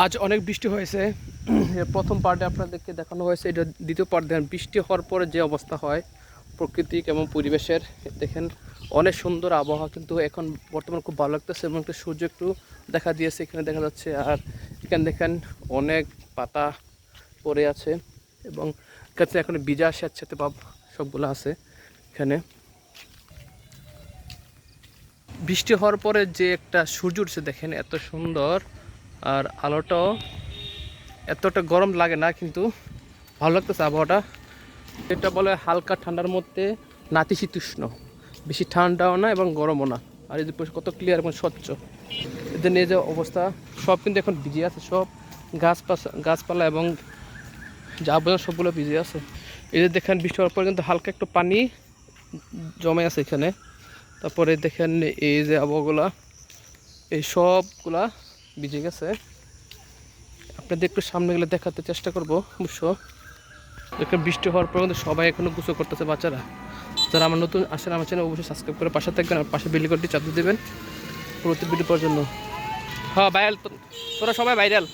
আজ অনেক বৃষ্টি হয়েছে। প্রথম পার্টে আপনাদেরকে দেখানো হয়েছে, এটা দ্বিতীয় পার্ট দেখেন, বৃষ্টি হওয়ার পরে যে অবস্থা হয়, প্রকৃতিক এবং পরিবেশের, দেখেন অনেক সুন্দর আবহাওয়া কিন্তু এখন বর্তমানে খুব ভালো লাগতেছে এবং একটু সূর্য একটু দেখা দিয়েছে, এখানে দেখা যাচ্ছে, আর এখানে দেখেন অনেক পাতা পড়ে আছে এবং কাছে এখন বিজা স্যাঁতস্যাঁতে পাব সবগুলো আছে এখানে। বৃষ্টি হওয়ার পরে যে একটা সূর্য উঠছে, দেখেন এত সুন্দর। আর আলোটাও এতটা গরম লাগে না, কিন্তু ভালো লাগতেছে আবহাওয়াটা। এটা বলে হালকা ঠান্ডার মধ্যে নাতিশীতোষ্ণ বেশি ঠান্ডাও না এবং গরমও না। আর এই কত ক্লিয়ার এবং স্বচ্ছ। এদের নিয়ে যে অবস্থা, সব কিন্তু এখন ভিজে আছে, সব গাছপালা গাছপালা এবং যা বোঝা সবগুলো ভিজে আছে। যে দেখেন, বৃষ্টি হওয়ার পর কিন্তু হালকা একটু পানি জমে আছে এখানে। তারপরে দেখেন এই যে আবহাওয়াগুলা, এই সবগুলা ভিজে গেছে। আপনাদের একটু সামনে গেলে দেখাতে চেষ্টা করব, অবশ্য। দেখেন, বৃষ্টি হওয়ার পর কিন্তু সবাই এখনও গুছো করতেছে বাচ্চারা। যারা আমার নতুন আসেন আমার চ্যানেল, অবশ্যই সাবস্ক্রাইব করে পাশে থাকবেন আর পাশে বেলিকটি চাপ দেবেন। প্রতি ভিডিও পাওয়ার জন্য। হ্যাঁ ভাইরাল তোরা সবাই ভাইরাল